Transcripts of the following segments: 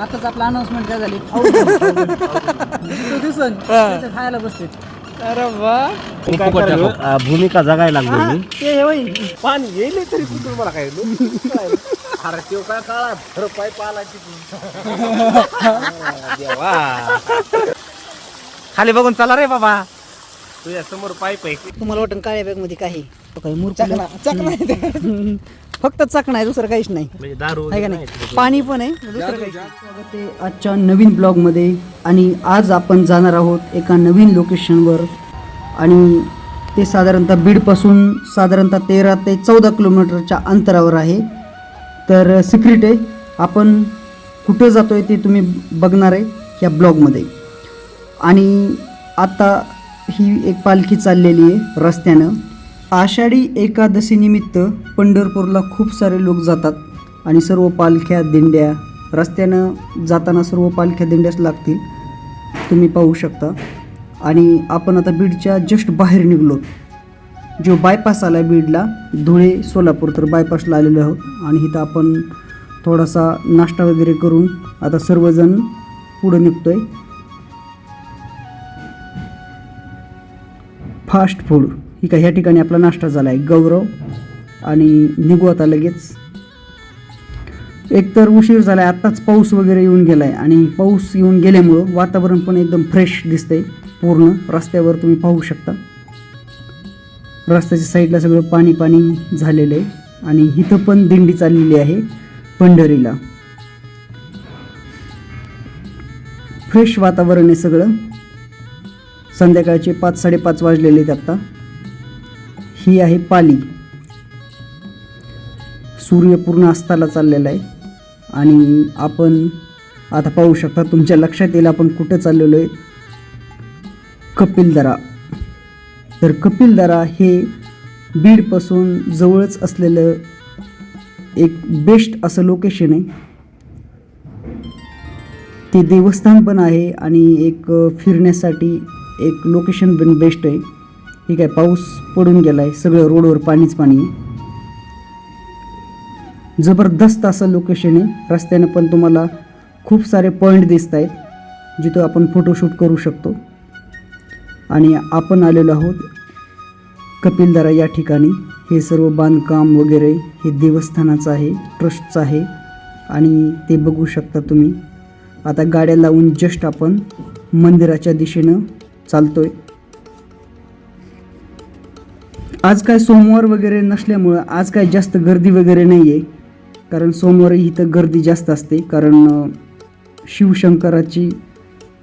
आताच आपलं अनाउन्समेंट काय झाली? तो दिसन तिथं खायला बसते अरे वा. काय करायचं? अं, भूमिका जगायला लागलो मी. ते हे पाणी येईल तरी कुठून मला काय अरे तो काय काळा भर पाय पाला देवा. खाली बघून चला रे बाबा. तुझ्या समोर पाईप आहे तुम्हाला वाटण काळ्या बॅगमध्ये काही? तो काही मुरकुलं. हम्म. फक्त चकणा आहे दुसरं काहीच नाही. म्हणजे दारू आहे का नाही? पाणी पण आहे दुसरं काही स्वागत आहे आजच्या नवीन ब्लॉगमध्ये आणि आज आपण जाणार आहोत एका नवीन लोकेशनवर आणि ते साधारणतः बीडपासून साधारणतः तेरा ते चौदा किलोमीटरच्या अंतरावर आहे. तर सिक्रेट आहे आपण कुठं जातो आहे ते तुम्ही बघणार आहे ह्या ब्लॉगमध्ये. आणि आता ही एक पालखी चाललेली आहे रस्त्यानं. आषाढी एकादशीनिमित्त पंढरपूरला खूप सारे लोक जातात आणि सर्व पालख्या दिंड्या रस्त्यानं जाताना सर्व पालख्या दिंड्याच लागतील. तुम्ही पाहू शकता. आणि आपण आता बीडच्या जस्ट बाहेर निघलो. जो बायपास आला बीडला धुळे सोलापूर तर बायपासला आलेलो आहोत. आणि इथं आपण थोडासा नाश्ता वगैरे करून आता सर्वजण पुढं निघतो आहे फास्ट फूड ही का ह्या ठिकाणी आपला नाश्ता झाला आहे गौरव आणि निघू आता लगेच. एकतर उशीर झाला आहे आत्ताच पाऊस वगैरे येऊन गेला आहे आणि पाऊस येऊन गेल्यामुळं वातावरण पण एकदम फ्रेश दिसतंय. पूर्ण रस्त्यावर तुम्ही पाहू शकता. रस्त्याच्या साईडला सगळं पाणी पाणी झालेलं आहे आणि इथं पण दिंडी चाललेली आहे पंढरीला. फ्रेश वातावरण आहे सगळं. संध्याकाळचे पाच साडेपाच वाजलेले आहेत आत्ता ही आहे पाली. सूर्य पूर्ण अस्ताला चाललेला आहे. आणि आपण आता पाहू शकता तुमच्या लक्षात येईल आपण कुठं चाललेलो आहे. कपिलदरा तर कपिलदरा हे बीडपासून जवळच असलेलं एक बेस्ट असं लोकेशन आहे. ते देवस्थान पण आहे आणि एक फिरण्यासाठी एक लोकेशन पण बेस्ट आहे. ठीक आहे पाऊस पडून गेला आहे सगळं रोडवर पाणीच पाणी. आहे जबरदस्त असं लोकेशन आहे. रस्त्यानं पण तुम्हाला खूप सारे पॉईंट दिसत आहेत जिथं आपण फोटोशूट करू शकतो. आणि आपण आलेलो आहोत कपिलदरा या ठिकाणी. हे सर्व बांधकाम वगैरे हे देवस्थानाचं आहे ट्रस्टचं आहे. आणि ते बघू शकता तुम्ही. आता गाड्या लावून जस्ट आपण मंदिराच्या दिशेनं चालतो आहे आज काय सोमवार वगैरे नसल्यामुळं आज काय जास्त गर्दी वगैरे नाही आहे कारण सोमवारी इथं गर्दी जास्त असते. कारण शिवशंकराची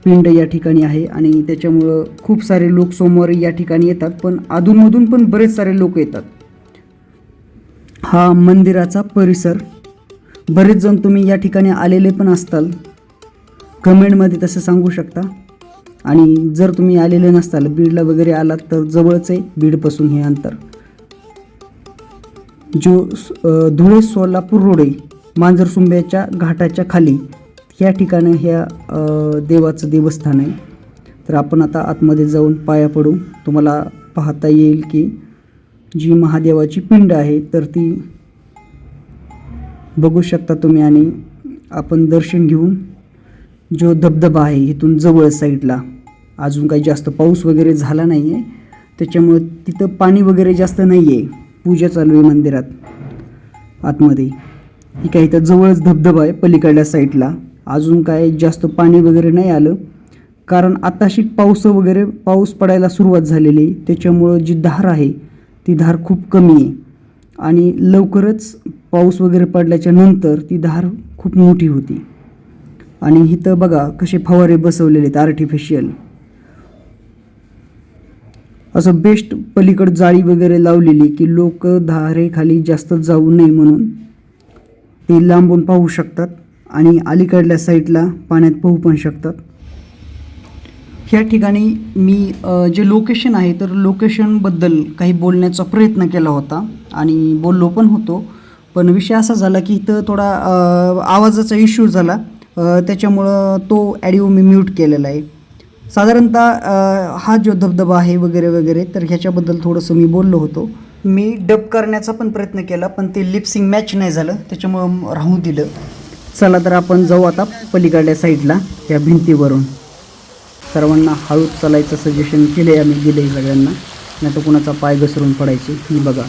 पिंड या ठिकाणी आहे आणि त्याच्यामुळं खूप सारे लोक सोमवारी या ठिकाणी येतात. पण अधूनमधून पण बरेच सारे लोक येतात. हा मंदिराचा परिसर. बरेच जण तुम्ही या ठिकाणी आलेले पण असताल. कमेंटमध्ये तसं सांगू शकता. आणि जर तुम्ही आलेले नसताल बीडला वगैरे आलात तर जवळच आहे बीडपासून हे अंतर. जो धुळे सोलापूर रोड आहे मांजरसुंब्याच्या घाटाच्या खाली या ठिकाणी ह्या देवाचं देवस्थान आहे. तर आपण आता आतमध्ये जाऊन पाया पडू. तुम्हाला पाहता येईल की जी महादेवाची पिंड आहे तर ती बघू शकता तुम्ही आणि आपण दर्शन घेऊन जो धबधबा आहे इथून जवळ साईडला अजून काही जास्त पाऊस वगैरे झाला नाही आहे त्याच्यामुळं तिथं पाणी वगैरे जास्त नाही आहे पूजा चालू आहे मंदिरात आतमध्ये. ही काय इथं जवळच धबधबा आहे पलीकडल्या साईडला. अजून काय जास्त पाणी वगैरे नाही आलं. कारण आताशी पाऊस वगैरे पाऊस पडायला सुरुवात झालेली आहे. त्याच्यामुळं जी धार आहे ती धार खूप कमी आहे. आणि लवकरच पाऊस वगैरे पडल्याच्या नंतर ती धार खूप मोठी होती. आणि इथं बघा कसे फवारे बसवलेले आहेत आर्टिफिशियल असं बेस्ट पलीकड जाळी वगैरे लावलेली की लोक धारेखाली जास्त जाऊ नये म्हणून. ते लांबून पाहू शकतात आणि अलीकडल्या साईडला पाण्यात पोहू पण शकतात. ह्या ठिकाणी मी जे लोकेशन आहे तर लोकेशनबद्दल काही बोलण्याचा प्रयत्न केला होता आणि बोललो पण होतो. पण विषय असा झाला की इथं थोडा आवाजाचा इश्यू झाला. त्याच्यामुळं तो ॲडिओ मी म्यूट केलेला आहे. साधारणतः हा जो धबधबा आहे वगैरे वगैरे तर ह्याच्याबद्दल थोडंसं मी बोललो होतो. मी डब करण्याचा पण प्रयत्न केला पण ते लिपसिंग मॅच नाही झालं त्याच्यामुळं राहू दिलं. चला तर आपण जाऊ आता पलीकडल्या साईडला या भिंतीवरून. सर्वांना हळूच चालायचं सजेशन केले आम्ही दिले सगळ्यांना. नाही तर कुणाचा पाय घसरून पडायचे ही बघा.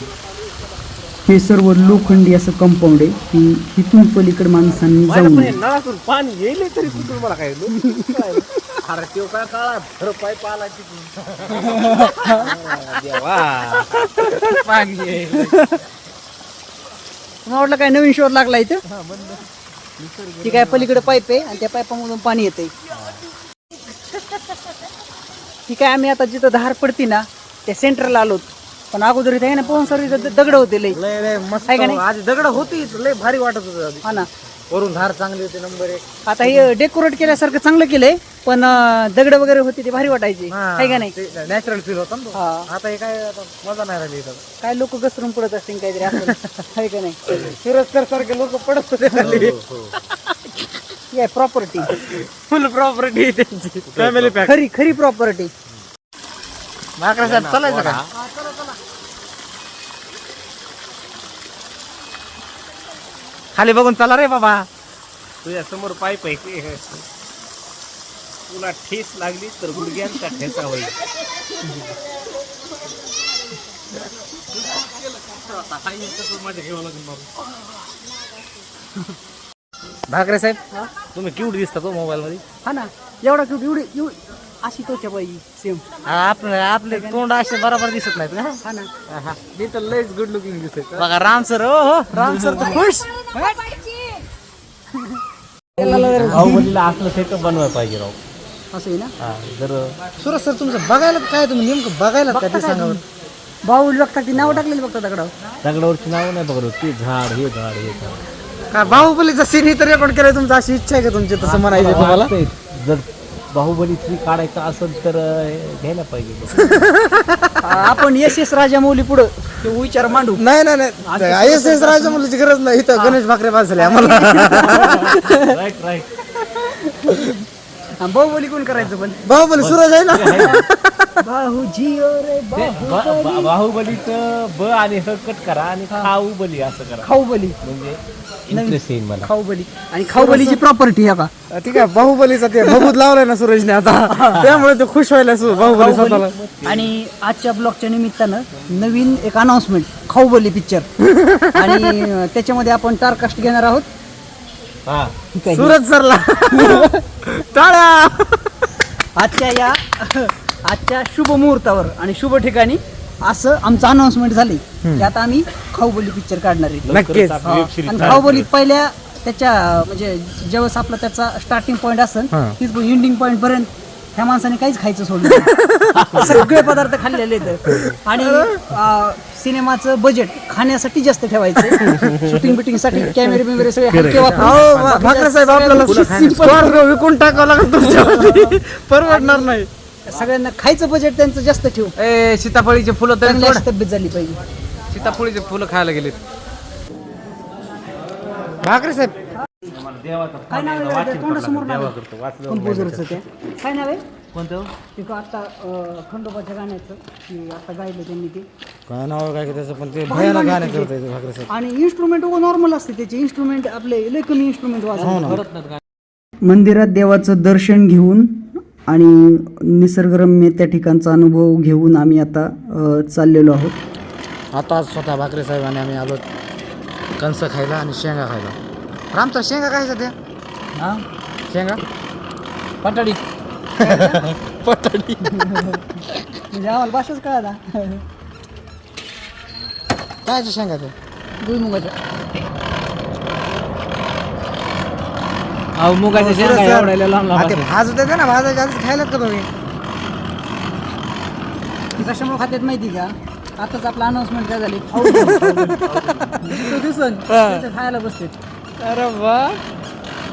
हे सर्व लोखंडी असं कंपाऊंड आहे की इथून पलीकडे माणसांनी जाऊ पण नये नळातून पाणी येईल तरी कुठून मला काय अरे तो काय काळा भर तिथून देवा. पाणी येईल मला वाटलं काय नवीन शोध लागला इथं? ती काय पलीकडे पाईप आहे आणि त्या पाईपामधून पाणी येते ती काय आम्ही आता जिथं धार पडती ना त्या सेंटरला आलोत. पण अगोदर इथे आहे ना पवन सर इथं दगड होते लई. लय लय मस्त आहे का नाही? आधी दगड होती लय भारी वाटत होत हा ना. वरून धार चांगली होती नंबर एक. आता हे डेकोरेट केल्यासारखं चांगलं केलंय. पण दगड वगैरे होते ते भारी वाटायचे. आहे का नाही? नॅचरल फील होता ना तो. हा. आता हे काय आता मजा नाही राहिली इथं. काय लोक घसरून पडत असतील काहीतरी असं आहे का नाही? फिरोजकर सारखे लोक पडत होते खाली. प्रॉपर्टी फुल प्रॉपर्टी त्यांची. फॅमिली पॅक खरी खरी प्रॉपर्टी भाकरा साहेब चालायचं का? खाली बघून चला रे बाबा. तुझ्या समोर पाईप आहे. तुला ठेस लागली तर गुडघ्यांचा ठेचा होईल. भाकरे साहेब? तुम्ही क्यूट दिसता तो मोबाईल मध्ये. हा ना एवढा क्यूट एवढी एवढी अशी तोच्या बाई सेम आपले आपले तोंड असे बरोबर दिसत नाहीत का हा ना. मी तर लयच गुड लुकिंग दिसत बघा राम सर हो हो. राम सर तर खुश. असलं सेटअप बनवायला पाहिजे राव. असं आहे ना? हा, जर सुरज सर तुमचं बघायला काय तुम्ही नेमकं बघायला काय ते सांगा बरं. बाहुली बघता ती नाव टाकलेली बघता दगडावर? दगडावरची नाव नाही बघा ते झाड हे झाड हे झाड. काय बाहुबलीचा सीन तर रेकॉर्ड केलाय तुमचं अशी इच्छा आहे का तुमची तसं म्हणायचं तुम्हाला? वाटतंय, जर बाहुबली थ्री काढायचं असेल तर अं, घ्यायला पाहिजे आपण एस एस राजा मौली पुढं ते विचार मांडू. नाही नाही नाही. आय एस एस राजा मुलाची गरज नाही. इथं गणेश भाकरे बाद झाले आम्हाला. राईट राईट बाहुबली कोण करायचं पण? बाहुबली सुरज आहे ना? बाहुजी ओ रे बा- बाहुबलीचं ब आणि ह कट करा आणि खाऊ बली असं करा. खाऊबली म्हणजे इंटरेस्ट येईल मला. खाऊबली आणि खाऊबलीची प्रॉपर्टी आहे का ठीक आहे बाहुबलीचा ते भभूत लावलाय ना सुरजने आता. त्यामुळे ते खुश व्हायला बाहुबली स्वतःला. आणि आजच्या ब्लॉगच्या निमित्तानं नवीन एक अनाउन्समेंट खाऊबली पिक्चर आणि त्याच्यामध्ये आपण टारकास्ट घेणार आहोत. हा. ठीक आहे सुरज सरला. टाळ्या! आजच्या या आजच्या शुभ मुहूर्तावर आणि शुभ ठिकाणी असं आमचं अनाउन्समेंट झाले की आता आम्ही खाऊबली पिक्चर काढणार आहे. नक्कीच. आणि खाऊबली पहिल्या त्याच्या म्हणजे ज्यावेळेस आपला त्याचा स्टार्टिंग पॉईंट असेल. तीच एंडिंग पॉईंट पर्यंत. ह्या माणसाने काहीच खायचं सोडलं. सगळे पदार्थ खाल्लेले आहेत. आणि सिनेमाचं बजेट खाण्यासाठी जास्त ठेवायचं शूटिंग बिटिंगसाठी कॅमेरे बिमेरे सगळे हलके साहेब आपल्याला विकून टाकावं तुमच्या परवडणार नाही. सगळ्यांना खायचं बजेट त्यांचं जास्त ठेवू. ए सीताफळीचे फुलं अशी तब्येत झाली पाहिजे. सीताफळीचे फुलं खायला गेलेत. भाकरे साहेब काय नाव आहे त्या तोंडासमोर नाव आहे. कंपोजरचं ते काय नाव आहे? कोणतं? ते का आता अं, खंडोबाच्या गाण्याचं की आता गायलं त्यांनी ते. काय नाव काय त्याचं? पण ते भयानक गाणे करत आहे भाकरे साहेब. आणि इन्स्ट्रुमेंट नॉर्मल असते त्याचे. इन्स्ट्रुमेंट आपले लय कमी इन्स्ट्रुमेंट वाजवतात मंदिरात देवाचं दर्शन घेऊन आणि निसर्गरम्य त्या ठिकाणचा अनुभव घेऊन आम्ही आता अं, चाललेलो आहोत. आता स्वतः भाकरे साहेब आणि आम्ही आलो कंस खायला आणि शेंगा खायला. रामचा शेंगा काय त्या हा? शेंगा? पटाडी. म्हणजे आम्हाला भाषाच कळाला काय शेंगा ते? भुईमुगाच्या अहो मुगाच्या शेंगा एवढ्या लांब लांब हा, ते भाजू देते ना भाजायच्या आधीच खायलात का तुम्ही ती कशामुळे खात्यात माहिती का? आताच आपलं अनाउन्समेंट काय झाली? खाऊ जिथं दिसन तिथं खायला बसते. अरे वा.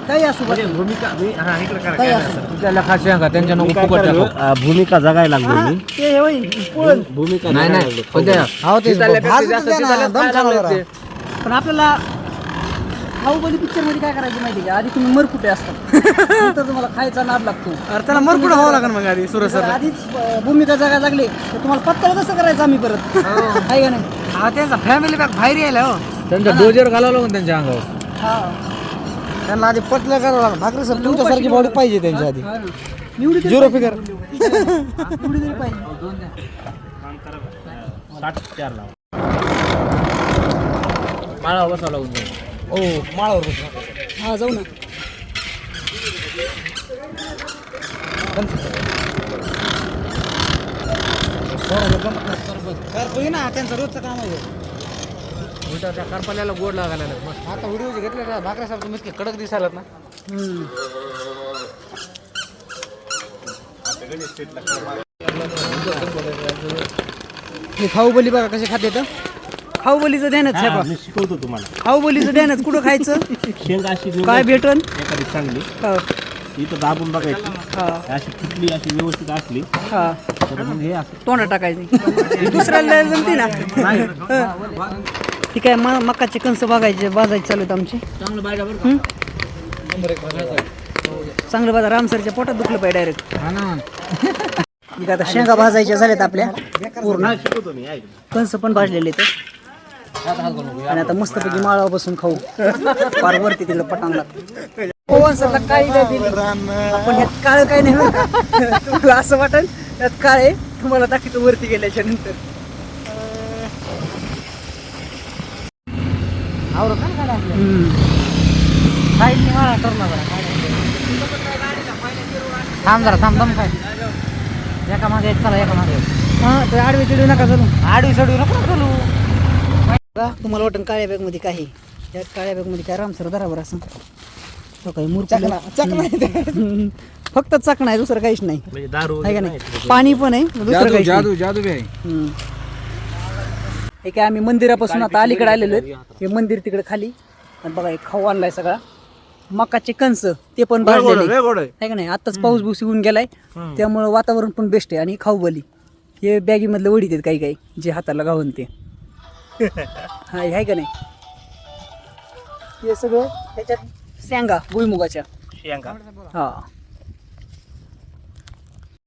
काही असू. म्हणजे भूमिका मी- हा, इकडे करा, काही काय असू नाही. तुझ्या लखा शेंगा त्यांच्या नको काय फुकट करायलो? टाकू. आ, भूमिका जगायला लागलो हा, मी. ते होय पोळण. भूमिका नाही जगायला नाही लागलो. पण त्या- हो ते जितायला भाजून जास्त द्या ना, जितायला दम खायला खाणार. लागते. पण आपल्याला बाहुबली पिक्चरमध्ये काय करायचं माहिती का? आधी तुम्ही मरकुटे असतात? नंतर तुम्हाला खायचा नाद लागतो. अरे त्याला मरकुड व्हावं लागेल मग आधी सुरज जर सर आधीच अं, भूमिका जगायला लागले तर तुम्हाला पत्त्याला कसं करायचं आम्ही परत? आहे का नाही? हा त्यांचा फॅमिली पॅक बाहेर यायला हो. त्यांचा डोजर घालावं लागून त्यांच्या अंगावर. हा त्यांना आधी पटलं करावं लागलं. भाकरी सर तुमच्यासारखी बॉडी पाहिजे त्यांच्या आधी. निवडी झिरो फिगर. निवडी तरी पाहिजे. बसावं लागून जाईल. हो माळावर बसू. हा जाऊ ना. करतो ये ना त्यांचं रोजचं काम आहे. त्या करपाल्याला गोड लागायला लागलं. मस्त. आता व्हिडिओ जे घेतले का भाकऱ्या साहेब तुम्ही इतके कडक दिसायलात ना. हे खाऊबली बघा कसे खाते तर. खाऊबलीचं ध्यानच आहे बा. मी शिकवतो तुम्हाला. खाऊबलीचं ध्यानच कुठं खायचं? शेंग अशी काय भेटन? एखादी चांगली. हा. इथं दाबून बघायची. हा. अशी फुटली अशी व्यवस्थित असली. हा. तर मग हे असं. तोंडात टाकायची. दुसऱ्याला जमते ना. हं. ठीक आहे म मकाचे कंस बघायचे बाजायचे चालू आहेत आमचे. चांगलं बाजार. रामसरच्या पोटात दुखलं पाहिजे डायरेक्ट आता शेंगा भाजायच्या झाल्यात आपल्या. पूर्ण. कंस पण भाजलेले ते आणि आता मस्तपैकी माळावर बसून खाऊ. फार वरती तिकडे पटांगला पवन सरला काही नाही दिली. आपण यात काळ काही नाही बरं का? तुम्हाला असं वाटेल. यात काळ तुम्हाला दाखवतो वरती गेल्याच्यानंतर. आवडत नाही गाड्या. साईडने कर ना जरा थांब जरा थांब थांब काय एका मागे एक चला एका मागे. हा तर आडवे चिडू नका चालू. आडवी सडवी नको ना चालू. तुम्हाला वाटण काळ्या बॅगमध्ये काही या काळ्या बॅगमध्ये काय रामसर बरोबर असं. तो काही मूर्ती फक्त चकणा आहे दुसरं काहीच नाही. म्हणजे दारू आहे का नाही? पाणी पण आहे दुसरं नाही. जादू जादू बी आहे. हे काय आम्ही मंदिरापासून आता अलीकडे आलेलो आहेत. हे मंदिर तिकडे खाली. आणि बघा हे खाऊ आणलाय सगळा. मकाचे कंस ते पण भाजलेले आहे का नाही? आताच पाऊस बिऊस येऊन गेलाय. त्यामुळं वातावरण पण बेस्ट आहे. आणि खाऊ बली हे बॅगीमधलं वडीत आहेत काही काही जे हाताला गावून ते. हा हे आहे का नाही? हे सगळं त्याच्यात शेंगा भुईमुगाच्या. शेंगा. हा.